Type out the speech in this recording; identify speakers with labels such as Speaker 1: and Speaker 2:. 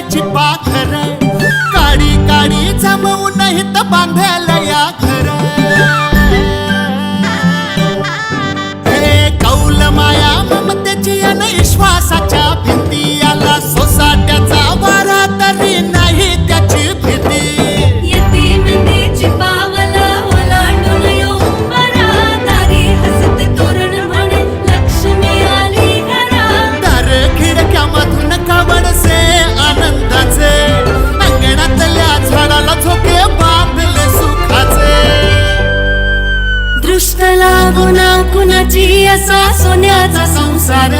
Speaker 1: सोन्याची पाखर. काळी काळी जमवून हित बांधायला या घर. हे कौल माया ममतेची आणि विश्वासाच्या भिंत.
Speaker 2: दृष्ट लागून कुणाची असा सोन्याचा संसार.